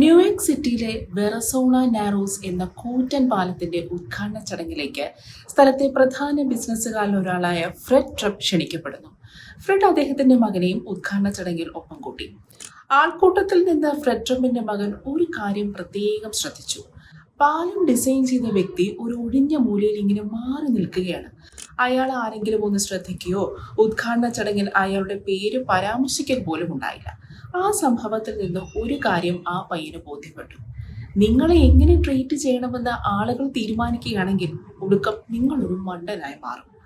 New York സിറ്റിയിലെ വെറസോണ narrows എന്ന കൂറ്റൻ പാലത്തിന്റെ ഉദ്ഘാടന ചടങ്ങിലേക്ക് സ്ഥലത്തെ പ്രധാന ബിസിനസ്സുകാരിൽ ഒരാളായ ഫ്രെഡ് ട്രപ്പ് ക്ഷണിക്കപ്പെടുന്നു. ഫ്രെഡ് അദ്ദേഹത്തിന്റെ മകനെയും ഉദ്ഘാടന ചടങ്ങിൽ ഒപ്പം കൂട്ടി. ആൾക്കൂട്ടത്തിൽ നിന്ന് ഫ്രെഡ് ട്രംപിന്റെ മകൻ ഒരു കാര്യം പ്രത്യേകം ശ്രദ്ധിച്ചു. പാലം ഡിസൈൻ ചെയ്ത വ്യക്തി ഒരു ഒഴിഞ്ഞ മൂലയിൽ ഇങ്ങനെ മാറി നിൽക്കുകയാണ്. അയാൾ ആരെങ്കിലും ഒന്ന് ശ്രദ്ധിക്കുകയോ? ഉദ്ഘാടന ചടങ്ങിൽ അയാളുടെ പേര് പരാമർശിക്കൽ പോലും ഉണ്ടായില്ല. ആ സംഭവത്തിൽ നിന്ന് ഒരു കാര്യം ആ പയ്യന് ബോധ്യപ്പെട്ടു. നിങ്ങളെ എങ്ങനെ ട്രീറ്റ് ചെയ്യണമെന്ന് ആളുകൾ തീരുമാനിക്കുകയാണെങ്കിൽ ഒടുക്കം നിങ്ങളൊരു മണ്ടനായി മാറും.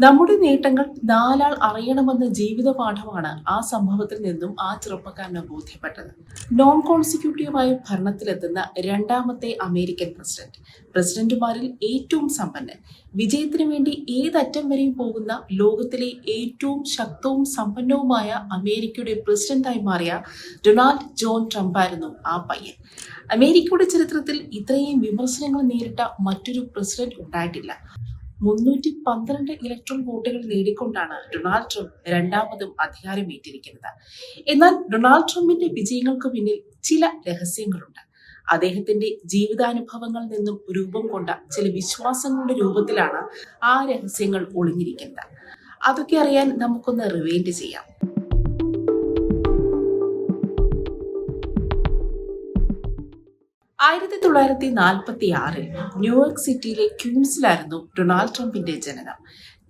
നമ്മുടെ നേട്ടങ്ങൾ നാലാൾ അറിയണമെന്ന ജീവിത പാഠമാണ് ആ സംഭവത്തിൽ നിന്നും ആ ചെറുപ്പക്കാരന് ബോധ്യപ്പെട്ടത്. നോൺ കോൺസിക്യൂട്ടീവായ ഭരണത്തിലെത്തുന്ന രണ്ടാമത്തെ അമേരിക്കൻ പ്രസിഡന്റ്. പ്രസിഡന്റുമാരിൽ ഏറ്റവും സമ്പന്നൻ. വിജയത്തിന് വേണ്ടി ഏതറ്റം വരെയും പോകുന്ന ലോകത്തിലെ ഏറ്റവും ശക്തവും സമ്പന്നവുമായ അമേരിക്കയുടെ പ്രസിഡന്റായി മാറിയ ഡൊണാൾഡ് ജോൺ ട്രംപ് ആയിരുന്നു ആ പയ്യൻ. അമേരിക്കയുടെ ചരിത്രത്തിൽ ഇത്രയും വിമർശനങ്ങൾ നേരിട്ട മറ്റൊരു പ്രസിഡന്റ് ഉണ്ടായിട്ടില്ല. മുന്നൂറ്റി പന്ത്രണ്ട് ഇലക്ട്രോൺ വോട്ടുകൾ നേടിക്കൊണ്ടാണ് ഡൊണാൾഡ് ട്രംപ് രണ്ടാമതും അധികാരമേറ്റിരിക്കുന്നത് എന്നാൽ ഡൊണാൾഡ് ട്രംപിന്റെ വിജയങ്ങൾക്ക് പിന്നിൽ ചില രഹസ്യങ്ങളുണ്ട്. അദ്ദേഹത്തിന്റെ ജീവിതാനുഭവങ്ങളിൽ നിന്നും രൂപം കൊണ്ട ചില വിശ്വാസങ്ങളുടെ രൂപത്തിലാണ് ആ രഹസ്യങ്ങൾ ഒളിഞ്ഞിരിക്കുന്നത്. അതൊക്കെ അറിയാൻ നമുക്കൊന്ന് റിവൈൻഡ് ചെയ്യാം. ആയിരത്തി തൊള്ളായിരത്തി നാൽപ്പത്തി ആറിൽ ന്യൂയോർക്ക് സിറ്റിയിലെ ക്യൂംസിലായിരുന്നു ഡൊണാൾഡ് ട്രംപിന്റെ ജനനം.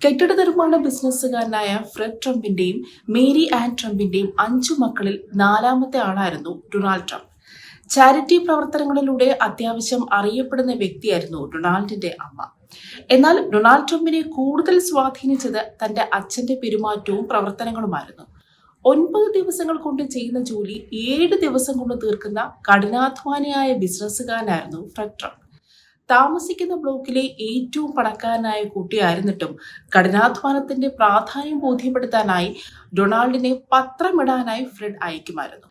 കെട്ടിട നിർമ്മാണ ബിസിനസ്സുകാരനായ ഫ്രെഡ് ട്രംപിന്റെയും മേരി ആൻ ട്രംപിന്റെയും അഞ്ചു മക്കളിൽ നാലാമത്തെ ആളായിരുന്നു ഡൊണാൾഡ് ട്രംപ്. ചാരിറ്റി പ്രവർത്തനങ്ങളിലൂടെ അത്യാവശ്യം അറിയപ്പെടുന്ന വ്യക്തിയായിരുന്നു ഡൊണാൾഡിന്റെ അമ്മ. എന്നാൽ ഡൊണാൾഡ് ട്രംപിനെ കൂടുതൽ സ്വാധീനിച്ചത് തന്റെ അച്ഛന്റെ പെരുമാറ്റവും പ്രവർത്തനങ്ങളുമായിരുന്നു. ഒൻപത് ദിവസങ്ങൾ കൊണ്ട് ചെയ്യുന്ന ജോലി ഏഴ് ദിവസം കൊണ്ട് തീർക്കുന്ന കഠിനാധ്വാനിയായ ബിസിനസ്സുകാരനായിരുന്നു ഫ്രെഡ് താമസിക്കുന്ന ബ്ലോക്കിലെ ഏറ്റവും പണക്കാരനായ കുട്ടിയായിരുന്നിട്ടും കഠിനാധ്വാനത്തിന്റെ പ്രാധാന്യം ബോധ്യപ്പെടുത്താനായി ഡൊണാൾഡിനെ പത്രമിടാനായി ഫ്രെഡ് അയക്കുമായിരുന്നു.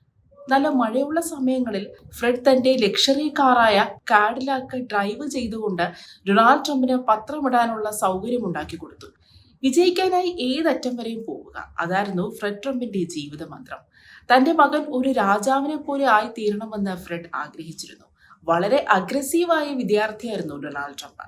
നല്ല മഴയുള്ള സമയങ്ങളിൽ ഫ്രെഡ് തന്റെ ലക്ഷറി കാറായ കാഡിലാക്ക് ഡ്രൈവ് ചെയ്തുകൊണ്ട് ഡൊണാൾഡ് ട്രംപിന് പത്രമിടാനുള്ള സൗകര്യം ഉണ്ടാക്കി കൊടുത്തു വിജയിക്കാനായി ഏതറ്റം വരെയും പോവുക. അതായിരുന്നു ഫ്രെഡ് ട്രംപിന്റെ ജീവിത മന്ത്രം തന്റെ മകൻ ഒരു രാജാവിനെ പോലെ ആയി തീരണമെന്ന് ഫ്രെഡ് ആഗ്രഹിച്ചിരുന്നു. വളരെ അഗ്രസീവായ വിദ്യാർത്ഥിയായിരുന്നു ഡൊണാൾഡ് ട്രംപ്.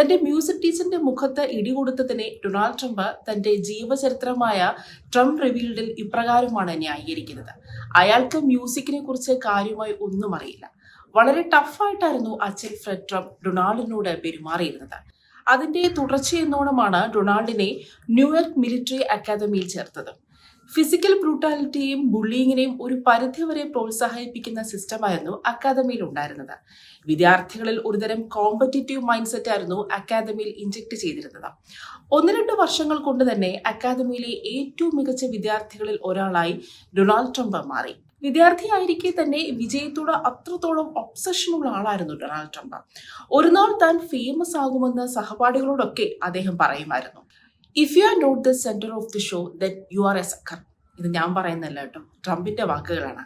തന്റെ മ്യൂസിക് ടീച്ചറിന്റെ മുഖത്ത് ഇടികൊടുത്തതിനെ ഡൊണാൾഡ് ട്രംപ് തന്റെ ജീവചരിത്രമായ ട്രംപ് റിവീൽഡിൽ ഇപ്രകാരമാണ് ന്യായീകരിക്കുന്നത്. അയാൾക്ക് മ്യൂസിക്കിനെ കുറിച്ച് കാര്യമായി ഒന്നും അറിയില്ല. വളരെ ടഫായിട്ടായിരുന്നു അച്ഛൻ ഫ്രെഡ് ട്രംപ് ഡൊണാൾഡിനോട് പെരുമാറിയിരുന്നത്. അതിന്റെ തുടർച്ചയെന്നോണമാണ് ഡൊണാൾഡിനെ ന്യൂയോർക്ക് മിലിറ്ററി അക്കാദമിയിൽ ചേർത്തത്. ഫിസിക്കൽ ബ്രൂട്ടാലിറ്റിയും ബുള്ളിങ്ങിനെയും ഒരു പരിധിവരെ പ്രോത്സാഹിപ്പിക്കുന്ന സിസ്റ്റമായിരുന്നു അക്കാദമിയിൽ ഉണ്ടായിരുന്നത്. വിദ്യാർത്ഥികളിൽ ഒരുതരം കോമ്പറ്റീറ്റീവ് മൈൻഡ് സെറ്റ് ആയിരുന്നു അക്കാദമിയിൽ ഇഞ്ചക്ട് ചെയ്തിരുന്നത്. ഒന്ന് രണ്ട് വർഷങ്ങൾ കൊണ്ട് തന്നെ അക്കാദമിയിലെ ഏറ്റവും മികച്ച വിദ്യാർത്ഥികളിൽ ഒരാളായി ഡൊണാൾഡ് ട്രംപ് മാറി. വിദ്യാർത്ഥിയായിരിക്കെ തന്നെ വിജയത്തോട് അത്രത്തോളം ഒബ്സഷനുള്ള ആളായിരുന്നു ഡൊണാൾഡ് ട്രംപ്. ഒരു നാൾ താൻ ഫേമസ് ആകുമെന്ന് സഹപാഠികളോടൊക്കെ അദ്ദേഹം പറയുമായിരുന്നു. If you are not the centre of the show then you are a sucker ഇത് ഞാൻ പറയുന്നല്ല കേട്ടോ. ട്രംപിന്റെ വാക്കുകളാണ്.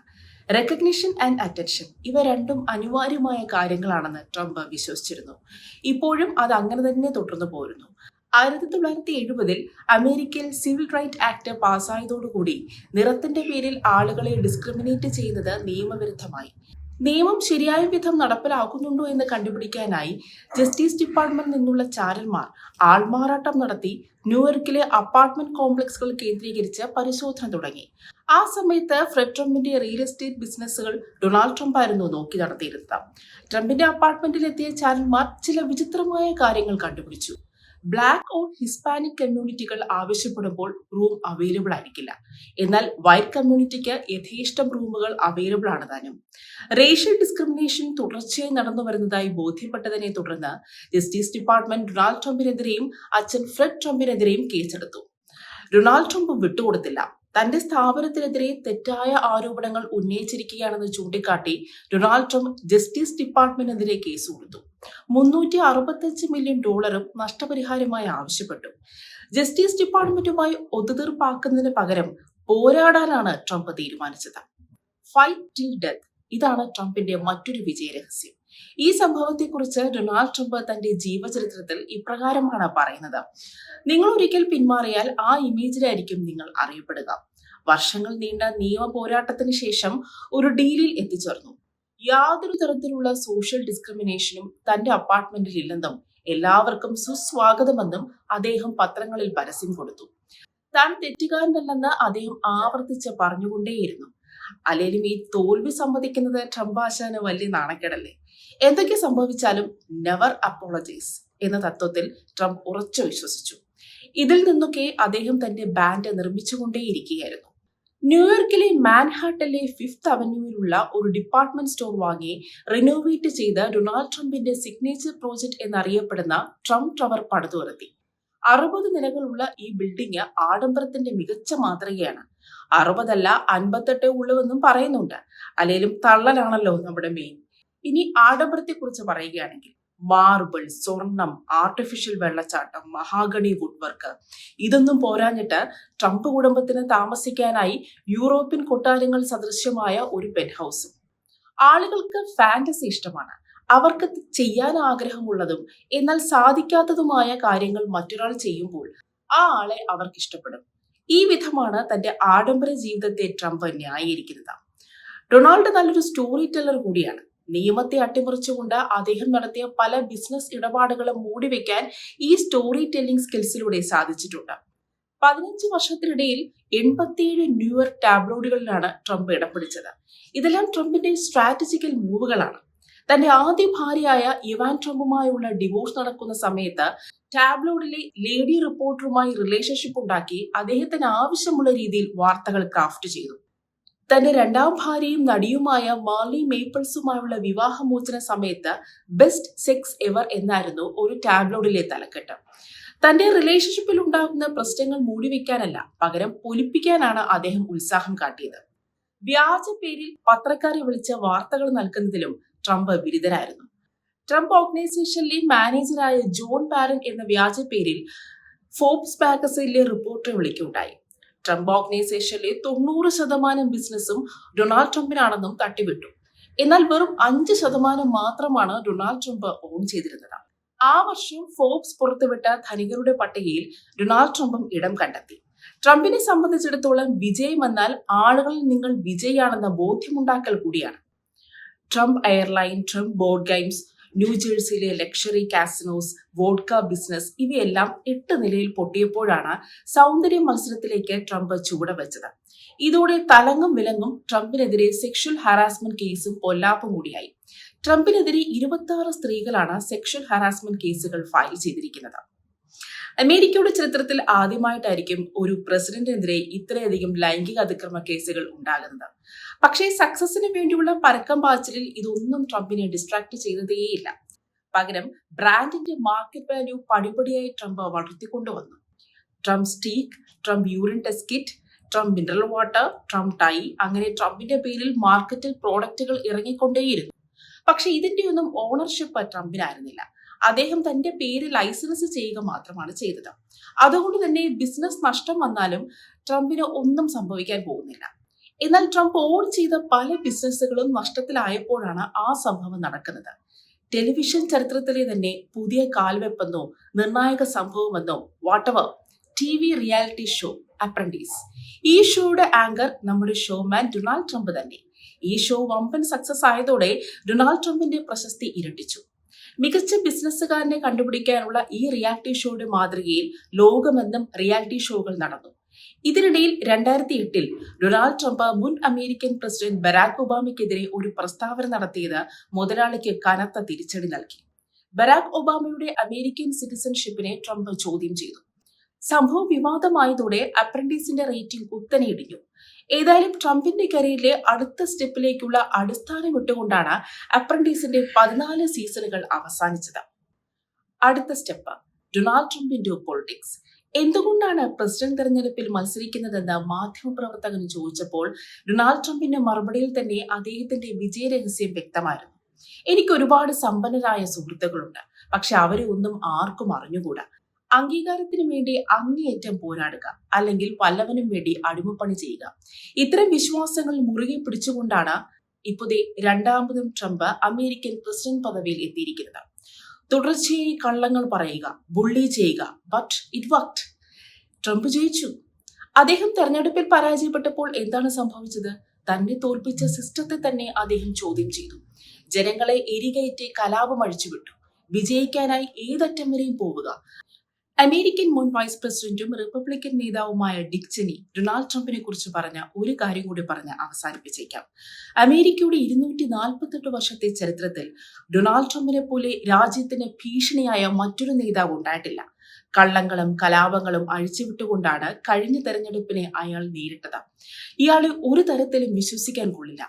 റെക്കഗ്നിഷൻ ആൻഡ് അറ്റൻഷൻ ഇവ രണ്ടും അനിവാര്യമായ കാര്യങ്ങളാണെന്ന് ട്രംപ് വിശ്വസിച്ചിരുന്നു. ഇപ്പോഴും അത് അങ്ങനെ തന്നെ തുടർന്നു പോരുന്നു. ആയിരത്തി തൊള്ളായിരത്തി എഴുപതിൽ അമേരിക്കയിൽ സിവിൽ റൈറ്റ് ആക്ട് പാസ്സായതോടുകൂടി നിറത്തിന്റെ പേരിൽ ആളുകളെ ഡിസ്ക്രിമിനേറ്റ് ചെയ്യുന്നത് നിയമവിരുദ്ധമായി. നിയമം ശരിയായ വിധം നടപ്പിലാക്കുന്നുണ്ടോ എന്ന് കണ്ടുപിടിക്കാനായി ജസ്റ്റിസ് ഡിപ്പാർട്ട്മെന്റ് നിന്നുള്ള ചാരന്മാർ ആൾമാറാട്ടം നടത്തി ന്യൂയോർക്കിലെ അപ്പാർട്ട്മെന്റ് കോംപ്ലക്സുകൾ കേന്ദ്രീകരിച്ച് പരിശോധന തുടങ്ങി. ആ സമയത്ത് ഫ്രെഡ് ട്രംപിന്റെ റിയൽ എസ്റ്റേറ്റ് ബിസിനസ്സുകൾ ഡൊണാൾഡ് ട്രംപ് ആയിരുന്നു നോക്കി നടത്തിയിരുന്നത്. ട്രംപിന്റെ അപ്പാർട്ട്മെന്റിൽ എത്തിയ ചാരന്മാർ ചില വിചിത്രമായ കാര്യങ്ങൾ കണ്ടുപിടിച്ചു. ബ്ലാക്ക് ഓർ ഹിസ്പാനിക് കമ്മ്യൂണിറ്റികൾ ആവശ്യപ്പെടുമ്പോൾ റൂം അവൈലബിൾ ആയിരിക്കില്ല. എന്നാൽ വൈറ്റ് കമ്മ്യൂണിറ്റിക്ക് യഥേഷ്ടം റൂമുകൾ അവൈലബിൾ ആണ് താനും. റേഷ്യൽ ഡിസ്ക്രിമിനേഷൻ തുടർച്ചയായി നടന്നു വരുന്നതായി ബോധ്യപ്പെട്ടതിനെ തുടർന്ന് ജസ്റ്റിസ് ഡിപ്പാർട്ട്മെന്റ് ഡൊണാൾഡ് ട്രംപിനെതിരെയും അച്ഛൻ ഫ്രെഡ് ട്രംപിനെതിരെയും കേസെടുത്തു. ഡൊണാൾഡ് ട്രംപ് വിട്ടുകൊടുത്തില്ല. തന്റെ സ്ഥാപനത്തിനെതിരെ തെറ്റായ ആരോപണങ്ങൾ ഉന്നയിച്ചിരിക്കുകയാണെന്ന് ചൂണ്ടിക്കാട്ടി ഡൊണാൾഡ് ട്രംപ് ജസ്റ്റിസ് ഡിപ്പാർട്ട്മെന്റിനെതിരെ കേസ് കൊടുത്തു. മുന്നൂറ്റി അറുപത്തഞ്ച് മില്യൺ ഡോളറും നഷ്ടപരിഹാരമായി ആവശ്യപ്പെട്ടു. ജസ്റ്റിസ് ഡിപ്പാർട്ട്മെന്റുമായി ഒത്തുതീർപ്പാക്കുന്നതിന് പകരം പോരാടാനാണ് ട്രംപ് തീരുമാനിച്ചത്. Fight till death. ഇതാണ് ട്രംപിന്റെ മറ്റൊരു വിജയരഹസ്യം. ഈ സംഭവത്തെക്കുറിച്ച് ഡൊണാൾഡ് ട്രംപ് തന്റെ ജീവചരിത്രത്തിൽ ഇപ്രകാരമാണ് പറയുന്നത്. നിങ്ങൾ ഒരിക്കൽ പിന്മാറിയാൽ ആ ഇമേജിലായിരിക്കും നിങ്ങൾ അറിയപ്പെടുക. വർഷങ്ങൾ നീണ്ട നിയമ പോരാട്ടത്തിന് ശേഷം ഒരു ഡീലിൽ എത്തിച്ചേർന്നു. യാതൊരു തരത്തിലുള്ള സോഷ്യൽ ഡിസ്ക്രിമിനേഷനും തന്റെ അപ്പാർട്ട്മെന്റിൽ ഇല്ലെന്നും എല്ലാവർക്കും സുസ്വാഗതമെന്നും അദ്ദേഹം പത്രങ്ങളിൽ പരസ്യം കൊടുത്തു. താൻ തെറ്റുകാരനല്ലെന്ന് അദ്ദേഹം ആവർത്തിച്ച് പറഞ്ഞുകൊണ്ടേയിരുന്നു. അല്ലെങ്കിലും ഈ തോൽവി സമ്മതിക്കുന്നത് ട്രംപ് ആശാന് വലിയ നാണക്കേടല്ലേ? എന്തൊക്കെ സംഭവിച്ചാലും നെവർ അപ്പോളജൈസ് എന്ന തത്വത്തിൽ ട്രംപ് ഉറച്ചു വിശ്വസിച്ചു. ഇതിൽ നിന്നൊക്കെ അദ്ദേഹം തന്റെ ബാൻഡ് നിർമ്മിച്ചുകൊണ്ടേയിരിക്കുകയായിരുന്നു. ന്യൂയോർക്കിലെ മാൻഹാട്ടിലെ ഫിഫ്ത് അവന്യൂവിലുള്ള ഒരു ഡിപ്പാർട്ട്മെന്റ് സ്റ്റോർ വാങ്ങി റിനോവേറ്റ് ചെയ്ത ഡൊണാൾഡ് ട്രംപിന്റെ സിഗ്നേച്ചർ പ്രോജക്ട് എന്നറിയപ്പെടുന്ന ട്രംപ് ടവർ പടുതുയർത്തി അറുപത് നിലകളുള്ള ഈ ബിൽഡിംഗ് ആഡംബരത്തിന്റെ മികച്ച മാതൃകയാണ്. അറുപതല്ല അൻപത്തെട്ടേ ഉള്ളുവെന്നും പറയുന്നുണ്ട്. അല്ലെങ്കിലും തള്ളലാണല്ലോ നമ്മുടെ മെയിൻ ഇനി ആഡംബരത്തെ കുറിച്ച് പറയുകയാണെങ്കിൽ മാർബിൾ സ്വർണം ആർട്ടിഫിഷ്യൽ വെള്ളച്ചാട്ടം മഹാഗണി വുഡ് വർക്ക് ഇതൊന്നും പോരാഞ്ഞിട്ട് ട്രംപ് കുടുംബത്തിന് താമസിക്കാനായി യൂറോപ്യൻ കൊട്ടാരങ്ങൾ സദൃശ്യമായ ഒരു പെൻ ഹൗസും ആളുകൾക്ക് ഫാന്റസി ഇഷ്ടമാണ്. അവർക്ക് ചെയ്യാൻ ആഗ്രഹമുള്ളതും എന്നാൽ സാധിക്കാത്തതുമായ കാര്യങ്ങൾ മറ്റൊരാൾ ചെയ്യുമ്പോൾ ആ ആളെ അവർക്ക് ഇഷ്ടപ്പെടും. ഈ വിധമാണ് തന്റെ ആഡംബര ജീവിതത്തെ ട്രംപ് ന്യായീകരിക്കുന്നത്. ഡൊണാൾഡ് നല്ലൊരു സ്റ്റോറി ടെല്ലർ കൂടിയാണ്. നിയമത്തെ അട്ടിമറിച്ചുകൊണ്ട് അദ്ദേഹം നടത്തിയ പല ബിസിനസ് ഇടപാടുകളും മൂടിവെക്കാൻ ഈ സ്റ്റോറി ടെല്ലിംഗ് സ്കിൽസിലൂടെ സാധിച്ചിട്ടുണ്ട്. പതിനഞ്ച് വർഷത്തിനിടയിൽ എൺപത്തിയേഴ് ന്യൂയോർക്ക് ടാബ്ലോഡുകളിലാണ് ട്രംപ് ഇടം പിടിച്ചത് ഇതെല്ലാം ട്രംപിന്റെ സ്ട്രാറ്റജിക്കൽ മൂവുകളാണ് തന്റെ ആദ്യ ഭാര്യയായ ഇവാൻ ട്രംപുമായുള്ള ഡിവോഴ്സ് നടക്കുന്ന സമയത്ത് ടാബ്ലോഡിലെ ലേഡി റിപ്പോർട്ടറുമായി റിലേഷൻഷിപ്പ് ഉണ്ടാക്കി അദ്ദേഹത്തിന് ആവശ്യമുള്ള രീതിയിൽ വാർത്തകൾ ക്രാഫ്റ്റ് ചെയ്തു. തന്റെ രണ്ടാം ഭാര്യയും നടിയുമായ മാർലി മേപ്പിൾസുമായുള്ള വിവാഹമോചന സമയത്ത് ബെസ്റ്റ് സെക്സ് എവർ എന്നായിരുന്നു ഒരു ടാബ്ലോഡിലെ തലക്കെട്ട്. തന്റെ റിലേഷൻഷിപ്പിൽ ഉണ്ടാകുന്ന പ്രശ്നങ്ങൾ മൂടിവെക്കാനല്ല പകരം പൊലിപ്പിക്കാനാണ് അദ്ദേഹം ഉത്സാഹം കാട്ടിയത്. വ്യാജ പേരിൽ പത്രക്കാരെ വിളിച്ച് വാർത്തകൾ നൽകുന്നതിലും ട്രംപ് വിരുദ്ധനായിരുന്നു. ട്രംപ് ഓർഗനൈസേഷനിലെ മാനേജറായ ജോൺ പാരൻ എന്ന വ്യാജ പേരിൽ ഫോബ്സ് മാഗസൈനിലെ റിപ്പോർട്ടറെ വിളിക്കുകയുണ്ടായി. ട്രംപ് ഓർഗനൈസേഷനിലെ തൊണ്ണൂറ് ശതമാനം ബിസിനസ്സും ഡൊണാൾഡ് ട്രംപിനാണെന്നും തട്ടിവിട്ടു. എന്നാൽ വെറും അഞ്ച് ശതമാനം മാത്രമാണ് ഡൊണാൾഡ് ട്രംപ് ഓൺ ചെയ്തിരുന്നത്. ആ വർഷം ഫോബ്സ് പുറത്തുവിട്ട ധനികരുടെ പട്ടികയിൽ ഡൊണാൾഡ് ട്രംപും ഇടം കണ്ടെത്തി. ട്രംപിനെ സംബന്ധിച്ചിടത്തോളം വിജയം എന്നാൽ ആളുകളിൽ നിങ്ങൾ വിജയാണെന്ന ബോധ്യമുണ്ടാക്കൽ കൂടിയാണ്. Trump airline Trump board games ന്യൂജേഴ്സിയിലെ luxury casinos vodka business ഇവയെല്ലാം എട്ട് നിലയിൽ പൊട്ടിയപ്പോഴാണ് സൗന്ദര്യ മത്സരത്തിലേക്ക് ട്രംപ് ചുവട് വെച്ചത് ഇതോടെ തലങ്ങും വിലങ്ങും ട്രംപിനെതിരെ സെക്ഷൽ ഹാരാസ്മെന്റ് കേസും പൊല്ലാപ്പും കൂടിയായി. ട്രംപിനെതിരെ ഇരുപത്തി സ്ത്രീകളാണ് സെക്ഷൽ ഹാരാസ്മെന്റ് കേസുകൾ ഫയൽ ചെയ്തിരിക്കുന്നത്. അമേരിക്കയുടെ ചരിത്രത്തിൽ ആദ്യമായിട്ടായിരിക്കും ഒരു പ്രസിഡന്റിനെതിരെ ഇത്രയധികം ലൈംഗിക അതിക്രമ കേസുകൾ ഉണ്ടാകുന്നത്. പക്ഷേ സക്സസിന് വേണ്ടിയുള്ള പരക്കം പാച്ചിലിൽ ഇതൊന്നും ട്രംപിനെ ഡിസ്ട്രാക്ട് ചെയ്തതേയില്ല. പകരം ബ്രാൻഡിന്റെ മാർക്കറ്റ് വാല്യൂ പടിപടിയായി Trump വളർത്തിക്കൊണ്ടുവന്നു. Trump steak Trump urine test kit Trump mineral water Trump tie അങ്ങനെ ട്രംപിന്റെ പേരിൽ മാർക്കറ്റിൽ പ്രോഡക്റ്റുകൾ ഇറങ്ങിക്കൊണ്ടേയിരുന്നു. പക്ഷെ ഇതിന്റെ ഒന്നും ഓണർഷിപ്പ് ട്രംപിനായിരുന്നില്ല. അദ്ദേഹം തന്റെ പേര് ലൈസൻസ് ചെയ്യുക മാത്രമാണ് ചെയ്തത്. അതുകൊണ്ട് തന്നെ ബിസിനസ് നഷ്ടം വന്നാലും ട്രംപിന് ഒന്നും സംഭവിക്കാൻ പോകുന്നില്ല. എന്നാൽ ട്രംപ് ഓൺ ചെയ്ത പല ബിസിനസ്സുകളും നഷ്ടത്തിലായപ്പോഴാണ് ആ സംഭവം നടക്കുന്നത്. ടെലിവിഷൻ ചരിത്രത്തിലെ തന്നെ പുതിയ കാൽവെപ്പെന്നോ നിർണായക സംഭവമെന്നോ whatever T V reality show Apprentice ഈ ഷോയുടെ ആങ്കർ നമ്മുടെ ഷോമാൻ ഡൊണാൾഡ് ട്രംപ് തന്നെ. ഈ ഷോ വമ്പൻ സക്സസ് ആയതോടെ ഡൊണാൾഡ് ട്രംപിന്റെ പ്രശസ്തി ഇരട്ടിച്ചു. മികച്ച ബിസിനസ്സുകാരനെ കണ്ടുപിടിക്കാനുള്ള ഈ റിയാലിറ്റി ഷോയുടെ മാതൃകയിൽ ലോകമെന്നും റിയാലിറ്റി ഷോകൾ നടന്നു. ഇതിനിടയിൽ രണ്ടായിരത്തി എട്ടിൽ ഡൊണാൾഡ് ട്രംപ് മുൻ അമേരിക്കൻ പ്രസിഡന്റ് ബരാക് ഒബാമയ്ക്കെതിരെ ഒരു പ്രസ്താവന നടത്തിയത് മുതലാളിക്ക് കനത്ത തിരിച്ചടി നൽകി. ബരാക് ഒബാമയുടെ അമേരിക്കൻ സിറ്റിസൺഷിപ്പിനെ ട്രംപ് ചോദ്യം ചെയ്തു. സംഭവം വിവാദമായതോടെ അപ്രന്റീസിന്റെ റേറ്റിംഗ് കുത്തനെ ഇടിഞ്ഞു ഏതായാലും ട്രംപിന്റെ കരിയറിലെ അടുത്ത സ്റ്റെപ്പിലേക്കുള്ള അടിസ്ഥാനം ഇട്ടുകൊണ്ടാണ് അപ്രന്റീസിന്റെ പതിനാല് സീസണുകൾ അവസാനിച്ചത്. അടുത്ത സ്റ്റെപ്പ് ഡൊണാൾഡ് ട്രംപിന്റെ പൊളിറ്റിക്സ്. എന്തുകൊണ്ടാണ് പ്രസിഡന്റ് തെരഞ്ഞെടുപ്പിൽ മത്സരിക്കുന്നതെന്ന് മാധ്യമപ്രവർത്തകൻ ചോദിച്ചപ്പോൾ ഡൊണാൾഡ് ട്രംപിന്റെ മറുപടിയിൽ തന്നെ അദ്ദേഹത്തിന്റെ വിജയരഹസ്യം വ്യക്തമായിരുന്നു. എനിക്ക് ഒരുപാട് സമ്പന്നരായ സുഹൃത്തുക്കളുണ്ട്. പക്ഷെ അവരെ ഒന്നും ആർക്കും അറിഞ്ഞുകൂടാ. അംഗീകാരത്തിന് വേണ്ടി അങ്ങേയറ്റം പോരാടുക അല്ലെങ്കിൽ വല്ലവനും വേണ്ടി അടിമപ്പണി ചെയ്യുക. ഇത്തരം വിശ്വാസങ്ങൾ മുറുകെ പിടിച്ചുകൊണ്ടാണ് ഇപ്പോഴത്തെ രണ്ടാമതും ട്രംപ് അമേരിക്കൻ പ്രസിഡന്റ് പദവിയിൽ എത്തിയിരിക്കുന്നത്. തുടർച്ചയായി കള്ളങ്ങൾ പറയുക ബുള്ളി ചെയ്യുക ബട്ട് ഇറ്റ് വർക്ക് ട്രംപ് ജയിച്ചു. അദ്ദേഹം തെരഞ്ഞെടുപ്പിൽ പരാജയപ്പെട്ടപ്പോൾ എന്താണ് സംഭവിച്ചത്? തന്നെ തോൽപ്പിച്ച സിസ്റ്റത്തെ തന്നെ അദ്ദേഹം ചോദ്യം ചെയ്തു. ജനങ്ങളെ എരികയറ്റി കലാപം അഴിച്ചുവിട്ടു. വിജയിക്കാനായി ഏതറ്റം വരെയും പോവുക. അമേരിക്കൻ മുൻ വൈസ് പ്രസിഡന്റും റിപ്പബ്ലിക്കൻ നേതാവുമായ ഡിക് ചെനി ഡൊണാൾഡ് ട്രംപിനെ കുറിച്ച് പറഞ്ഞ ഒരു കാര്യം കൂടി പറഞ്ഞ് അവസാനിപ്പിച്ചേക്കാം. അമേരിക്കയുടെ ഇരുന്നൂറ്റി നാൽപ്പത്തെട്ട് വർഷത്തെ ചരിത്രത്തിൽ ഡൊണാൾഡ് ട്രംപിനെ പോലെ രാജ്യത്തിന് ഭീഷണിയായ മറ്റൊരു നേതാവ് ഉണ്ടായിട്ടില്ല. കള്ളങ്ങളും കലാപങ്ങളും അഴിച്ചുവിട്ടുകൊണ്ടാണ് കഴിഞ്ഞ തെരഞ്ഞെടുപ്പിനെ അയാൾ നേരിട്ടത്. ഇയാളെ ഒരു തരത്തിലും വിശ്വസിക്കാൻ കൊള്ളില്ല.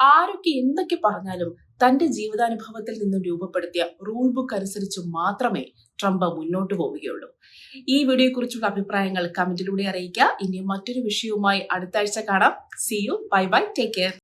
ആരൊക്കെ എന്തൊക്കെ പറഞ്ഞാലും തന്റെ ജീവിതാനുഭവത്തിൽ നിന്നും രൂപപ്പെടുത്തിയ റൂൾ ബുക്ക് അനുസരിച്ച് മാത്രമേ ട്രംപ് മുന്നോട്ട് പോവുകയുള്ളൂ. ഈ വീഡിയോയെക്കുറിച്ചുള്ള അഭിപ്രായങ്ങൾ കമന്റിലൂടെ അറിയിക്കുക. ഇനി മറ്റൊരു വിഷയവുമായി അടുത്ത ആഴ്ച കാണാം. See you bye bye take care